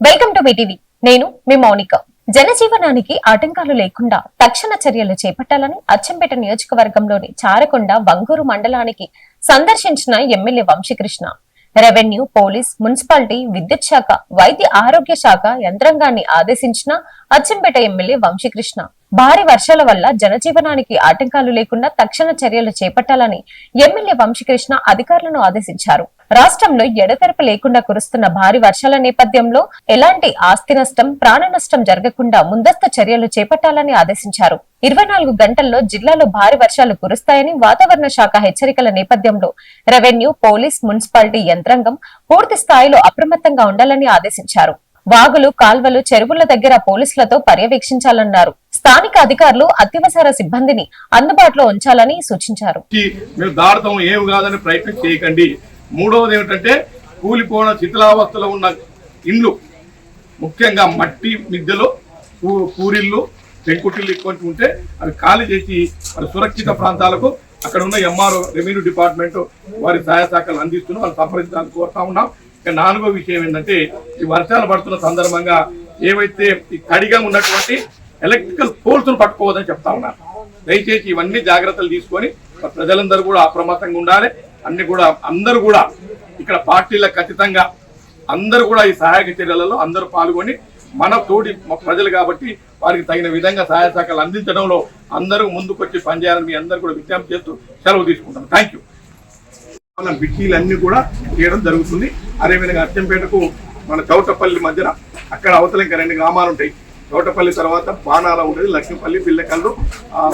Welcome to TV నేను మీ మౌనిక. జనజీవనానికి ఆటంకాలు లేకుండా తక్షణ చర్యలు చేపట్టాలని అచ్చంపేట నియోజకవర్గంలోని చారకొండ వంగూరు మండలానికి సందర్శించిన MLA Vamsikrishna. Revenue police municipality విద్యుత్ శాఖ వైద్య ఆరోగ్య శాఖ యంత్రాంగాన్ని ఆదేశించిన అచ్చంపేట ఎమ్మెల్యే వంశీకృష్ణ. భారీ వర్షాల వల్ల జనజీవనానికి ఆటంకాలు లేకుండా తక్షణ చర్యలు చేపట్టాలని ఎమ్మెల్యే వంశీకృష్ణ అధికారులను ఆదేశించారు. రాష్ట్రంలో ఎడతెరపి లేకుండా కురుస్తున్న భారీ వర్షాల నేపథ్యంలో ఎలాంటి ఆస్తి నష్టం ప్రాణ నష్టం జరగకుండా ముందస్తు చర్యలు చేపట్టాలని ఆదేశించారు. ఇరవై నాలుగు గంటల్లో జిల్లాలో భారీ వర్షాలు కురుస్తాయని వాతావరణ శాఖ హెచ్చరికల నేపథ్యంలో రెవెన్యూ పోలీస్ మున్సిపాలిటీ యంత్రాంగం పూర్తి స్థాయిలో అప్రమత్తంగా ఉండాలని ఆదేశించారు. వాగులు కాల్వలు చెరువుల దగ్గర పోలీసులతో పర్యవేక్షించాలన్నారు. స్థానిక అధికారులు అత్యవసర సిబ్బందిని అందుబాటులో ఉంచాలని సూచించారు. మీరు దాడతాం ఏమి కాదని ప్రయత్నం చేయకండి. మూడవది ఏమిటంటే కూలిపోయిన శిథిలావస్థలో ఉన్న ఇండ్లు ముఖ్యంగా మట్టి మిద్దెలు పూ- పూరిళ్ళు పెంకుటిల్లు ఎక్కువ ఉంటే అవి ఖాళీ చేసి వాళ్ళ సురక్షిత ప్రాంతాలకు అక్కడ ఉన్న ఎంఆర్ఓ రెవెన్యూ డిపార్ట్మెంట్ వారి సహాయ శాఖలు అందిస్తున్నాం వాళ్ళు సంప్రదించాలని కోరుతా ఉన్నాం. ఇక నాలుగో విషయం ఏంటంటే ఈ వర్షాలు పడుతున్న సందర్భంగా ఏవైతే ఈ కడిగా ఉన్నటువంటి ఎలక్ట్రికల్ పోల్స్ను పట్టుకోవద్దని చెప్తా ఉన్నాను దయచేసి ఇవన్నీ జాగ్రత్తలు తీసుకొని ప్రజలందరూ కూడా అప్రమత్తంగా ఉండాలి. అన్ని కూడా అందరూ కూడా ఇక్కడ పార్టీలకు ఖచ్చితంగా అందరూ కూడా ఈ సహాయక చర్యలలో అందరూ పాల్గొని మన తోటి ప్రజలు కాబట్టి వారికి తగిన విధంగా సహాయ శాఖలు అందించడంలో అందరూ ముందుకొచ్చి పనిచేయాలని మీ అందరూ కూడా విజ్ఞప్తి చేస్తూ సెలవు తీసుకుంటాను థ్యాంక్ యూ మన బిట్టీలు కూడా తీయడం జరుగుతుంది. అదేవిధంగా అచ్చంపేటకు మన చౌటపల్లి మధ్యన అక్కడ అవతల ఇంకా రెండు గ్రామాలు ఉంటాయి చౌటపల్లి తర్వాత బాణాల ఉంటుంది లక్ష్మీపల్లి పిల్లకల్లు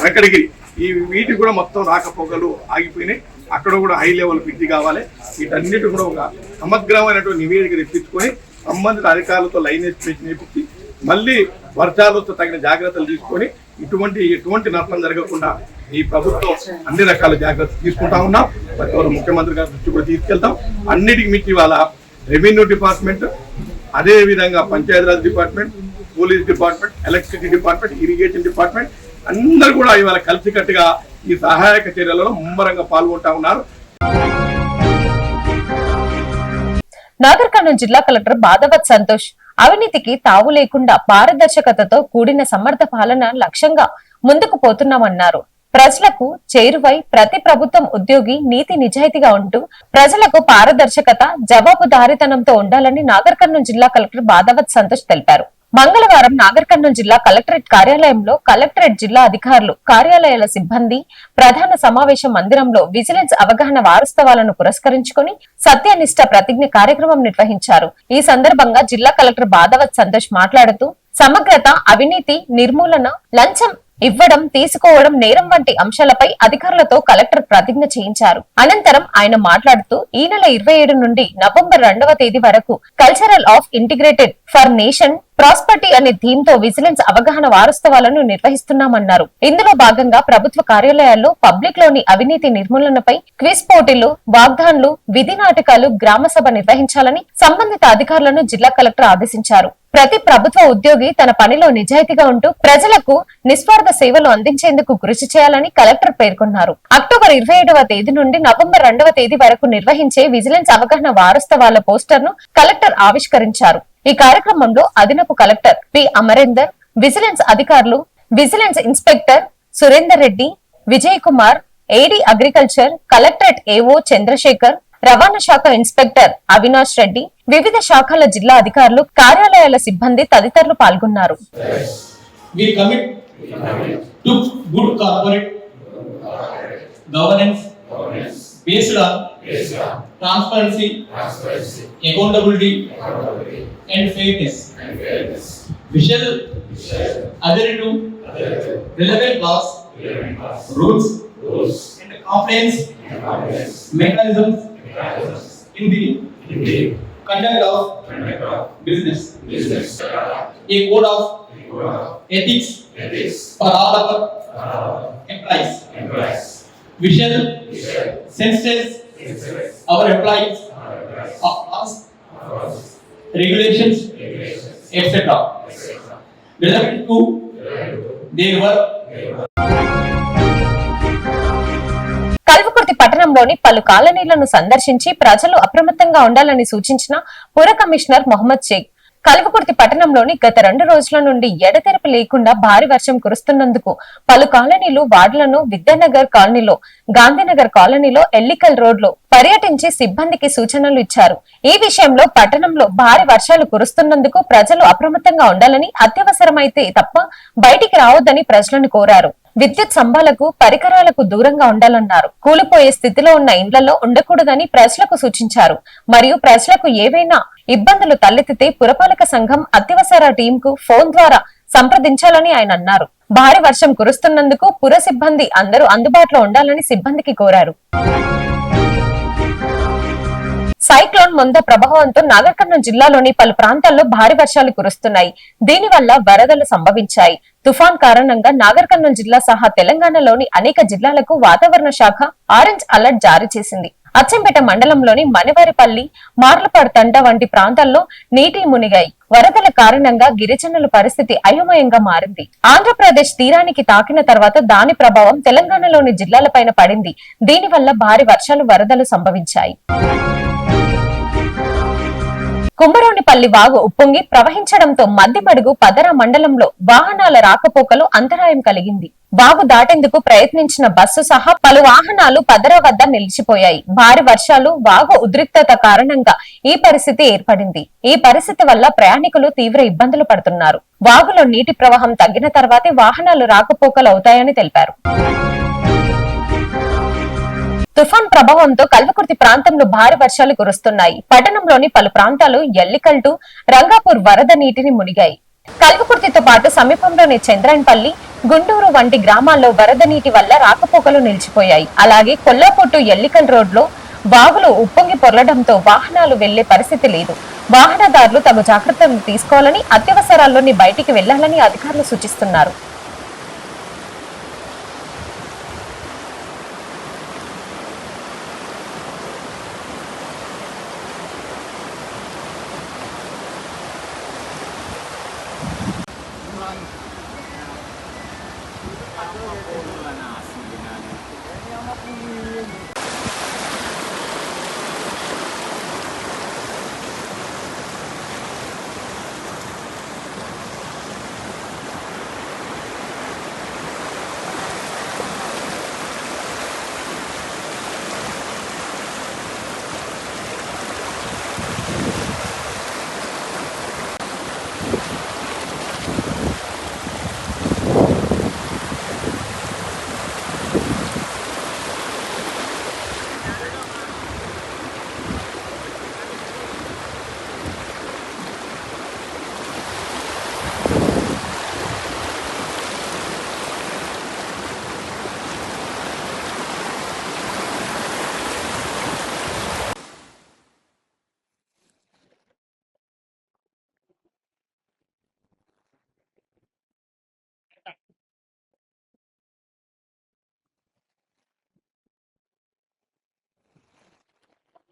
వెంకటగిరి. ఈ వీటి కూడా మొత్తం రాకపోకలు ఆగిపోయినాయి. అక్కడ కూడా హై లెవెల్ బిడ్డి కావాలి. వీటన్నిటి కూడా ఒక సమగ్రమైనటువంటి నివేదిక తెప్పించుకొని సంబంధిత అధికారులతో లైన్ ఎస్టిమేషన్ చేపించి మళ్ళీ వర్షాలతో తగిన జాగ్రత్తలు తీసుకొని ఇటువంటి ఎటువంటి నష్టం జరగకుండా ఈ ప్రభుత్వం అన్ని రకాల జాగ్రత్తలు తీసుకుంటా ఉన్నాం. మరి గౌరవ ముఖ్యమంత్రి గారి దృష్టి కూడా తీసుకెళ్తాం. అన్నిటికి మించి ఇవాళ రెవెన్యూ డిపార్ట్మెంట్ అదే విధంగా Panchayati Raj department police department electricity department irrigation department అందరూ కూడా ఇవాళ కలిసికట్టుగా ఈ సహాయక చర్యలలో ముమ్మరంగా పాల్గొంటా ఉన్నారు. నాగర్ కర్నూలు జిల్లా కలెక్టర్ బాధవత్ సంతోష్ అవినీతికి తావు లేకుండా పారదర్శకతతో కూడిన సమర్థ పాలన లక్ష్యంగా ముందుకు పోతున్నామన్నారు. ప్రజలకు చేరువై ప్రతి ప్రభుత్వం ఉద్యోగి నీతి నిజాయితీగా ఉంటూ ప్రజలకు పారదర్శకత జవాబుదారీతనంతో ఉండాలని నాగర్ కర్నూలు జిల్లా కలెక్టర్ బాధవత్ సంతోష్ తెలిపారు. మంగళవారం నాగర్ కర్నూలు జిల్లా కలెక్టరేట్ కార్యాలయంలో కలెక్టరేట్ జిల్లా అధికారులు కార్యాలయాల సిబ్బంది ప్రధాన సమావేశ మందిరంలో విజిలెన్స్ అవగాహన వారోత్సవాలను పురస్కరించుకుని సత్యనిష్ట ప్రతిజ్ఞ కార్యక్రమం నిర్వహించారు. ఈ సందర్భంగా జిల్లా కలెక్టర్ బాధవత్ సంతోష్ మాట్లాడుతూ సమగ్రత అవినీతి నిర్మూలన లంచం ఇవ్వడం తీసుకోవడం నేరం వంటి అంశాలపై అధికారులతో కలెక్టర్ ప్రతిజ్ఞ చేయించారు. అనంతరం ఆయన మాట్లాడుతూ ఈ నెల ఇరవై ఏడు నుండి నవంబర్ రెండవ తేదీ వరకు cultural of integrated for nation prosperity అనే థీమ్తో విజిలెన్స్ అవగాహన వారోత్సవాలను నిర్వహిస్తున్నామన్నారు. ఇందులో భాగంగా ప్రభుత్వ కార్యాలయాల్లో పబ్లిక్లోని అవినీతి నిర్మూలనపై క్విజ్ పోటీలు వాగ్దాన్లు విధి నాటకాలు గ్రామ సభ నిర్వహించాలని సంబంధిత అధికారులను జిల్లా కలెక్టర్ ఆదేశించారు. ప్రతి ప్రభుత్వ ఉద్యోగి తన పనిలో నిజాయితీగా ఉంటూ ప్రజలకు నిస్వార్థ సేవలు అందించేందుకు కృషి చేయాలని కలెక్టర్ పేర్కొన్నారు. అక్టోబర్ ఇరవై ఏడవ తేదీ నుండి నవంబర్ రెండవ తేదీ వరకు నిర్వహించే విజిలెన్స్ అవగాహన వారోత్సవాల పోస్టర్ను కలెక్టర్ ఆవిష్కరించారు. ఈ కార్యక్రమంలో అదనపు కలెక్టర్ పి. అమరేందర్ విజిలెన్స్ అధికారులు vigilance inspector Surender Reddy Vijay Kumar AD agriculture collectorate AO Chandrashekar రవాణా శాఖ ఇన్స్పెక్టర్ అవినాష్ రెడ్డి వివిధ శాఖల జిల్లా అధికారులు కార్యాలయాల సిబ్బంది తదితరులు పాల్గొన్నారు. Rules and compliance mechanisms travels. Hindi. Hindi. Conduct of. Conduct of. Business. Business. A code of. A code of. Ethics. Ethics. Paravat. Paravat. Implies. Implies. Visual. Visual. Senses. Senses. Our implies. Our implies. Of us. Of us. Regulations. Regulations. Etc. Etc. Relevant to. Relevant to. They were. They were. Kalwakurthy పట్టణంలోని పలు కాలనీలను సందర్శించి ప్రజలు అప్రమత్తంగా ఉండాలని సూచించిన పుర commissioner Mohammed Sheikh. Kalwakurthy పట్టణంలోని గత రెండు రోజుల నుండి ఎడతెరపి లేకుండా భారీ వర్షం కురుస్తున్నందుకు పలు కాలనీలు వార్డులను విద్యానగర్ కాలనీలో గాంధీనగర్ కాలనీలో ఎల్లికల్ రోడ్లో పర్యటించి సిబ్బందికి సూచనలు ఇచ్చారు. ఈ విషయంలో పట్టణంలో భారీ వర్షాలు కురుస్తున్నందుకు ప్రజలు అప్రమత్తంగా ఉండాలని అత్యవసరమైతే తప్ప బయటికి రావద్దని ప్రజలను కోరారు. విద్యుత్ స్తంభాలకు పరికరాలకు దూరంగా ఉండాలన్నారు. కూలిపోయే స్థితిలో ఉన్న ఇండ్లలో ఉండకూడదని ప్రజలకు సూచించారు. మరియు ప్రజలకు ఏవైనా ఇబ్బందులు తలెత్తితే పురపాలక సంఘం అత్యవసర టీంకు ఫోన్ ద్వారా సంప్రదించాలని ఆయన అన్నారు. భారీ వర్షం కురుస్తున్నందుకు పుర సిబ్బంది అందరూ అందుబాటులో ఉండాలని సిబ్బందికి కోరారు. సైక్లోన్ ముందు ప్రభావంతో నాగర్కర్ణం జిల్లాలోని పలు ప్రాంతాల్లో భారీ వర్షాలు కురుస్తున్నాయి. దీనివల్ల వరదలు సంభవించాయి. తుఫాన్ కారణంగా నాగర్కర్ణం జిల్లా సహా తెలంగాణలోని అనేక జిల్లాలకు వాతావరణ శాఖ ఆరెంజ్ అలర్ట్ జారీ చేసింది. అచ్చంపేట మండలంలోని మణివారిపల్లి మార్లపాడు తండ వంటి ప్రాంతాల్లో నీటి మునిగాయి. వరదల కారణంగా గిరిజనుల పరిస్థితి అయోమయంగా మారింది. ఆంధ్రప్రదేశ్ తీరానికి తాకిన తర్వాత దాని ప్రభావం తెలంగాణలోని జిల్లాలపైన పడింది. దీనివల్ల భారీ వర్షాలు వరదలు సంభవించాయి. కుంభరోణిపల్లి వాగు ఉప్పొంగి ప్రవహించడంతో మధ్యమడుగు పదర మండలంలో వాహనాల రాకపోకలు అంతరాయం కలిగింది. వాగు దాటేందుకు ప్రయత్నించిన బస్సు సహా పలు వాహనాలు పదర వద్ద నిలిచిపోయాయి. భారీ వర్షాలు వాగు ఉద్రిక్తత కారణంగా ఈ పరిస్థితి ఏర్పడింది. ఈ పరిస్థితి వల్ల ప్రయాణికులు తీవ్ర ఇబ్బందులు పడుతున్నారు. వాగులో నీటి ప్రవాహం తగ్గిన తర్వాతే వాహనాలు రాకపోకలు అవుతాయని తెలిపారు. తుఫాన్ ప్రభావంతో కల్వకుర్తి ప్రాంతంలో భారీ వర్షాలు కురుస్తున్నాయి. పట్టణంలోని పలు ప్రాంతాలు ఎల్లికల్టు రంగాపూర్ వరద నీటిని మునిగాయి. కల్వకుర్తితో పాటు సమీపంలోని చంద్రాయన్పల్లి గుండూరు వంటి గ్రామాల్లో వరద నీటి వల్ల రాకపోకలు నిలిచిపోయాయి. అలాగే కొల్లాపొట్టు ఎల్లికల్ రోడ్లో వాగులు ఉప్పొంగి పొర్లడంతో వాహనాలు వెళ్ళే పరిస్థితి లేదు. వాహనదారులు తగు జాగ్రత్తలు తీసుకోవాలని అత్యవసరాల్లోని బయటికి వెళ్ళాలని అధికారులు సూచిస్తున్నారు.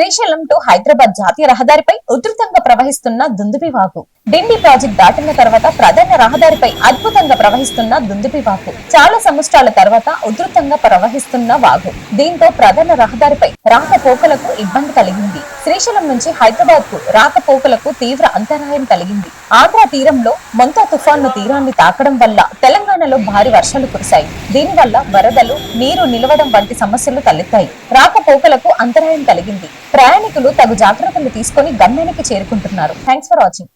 శ్రీశైలం టు హైదరాబాద్ జాతీయ రహదారిపై ఉధృతంగా ప్రవహిస్తున్న దుందుబి వాగు డిండి ప్రాజెక్ట్ దాటిన తర్వాత ప్రధాన రహదారిపై అద్భుతంగా ప్రవహిస్తున్న దుందుబి వాగు చాలా సంవత్సరాల తర్వాత ఉధృతంగా ప్రవహిస్తున్న వాగు. దీంతో ప్రధాన రహదారిపై రాకపోకలకు ఇబ్బంది కలిగింది. శ్రీశైలం నుంచి హైదరాబాద్కు రాకపోకలకు తీవ్ర అంతరాయం కలిగింది. ఆంధ్ర తీరంలో మొంతా తుఫాను తీరాన్ని తాకడం వల్ల తెలంగాణలో భారీ వర్షాలు కురిశాయి. దీనివల్ల వరదలు నీరు నిలవడం వంటి సమస్యలు తలెత్తాయి. రాకపోకలకు అంతరాయం కలిగింది. ప్రయాణికులు తగు జాగ్రత్తలు తీసుకొని గమ్యానికి చేరుకుంటున్నారు. Thanks for watching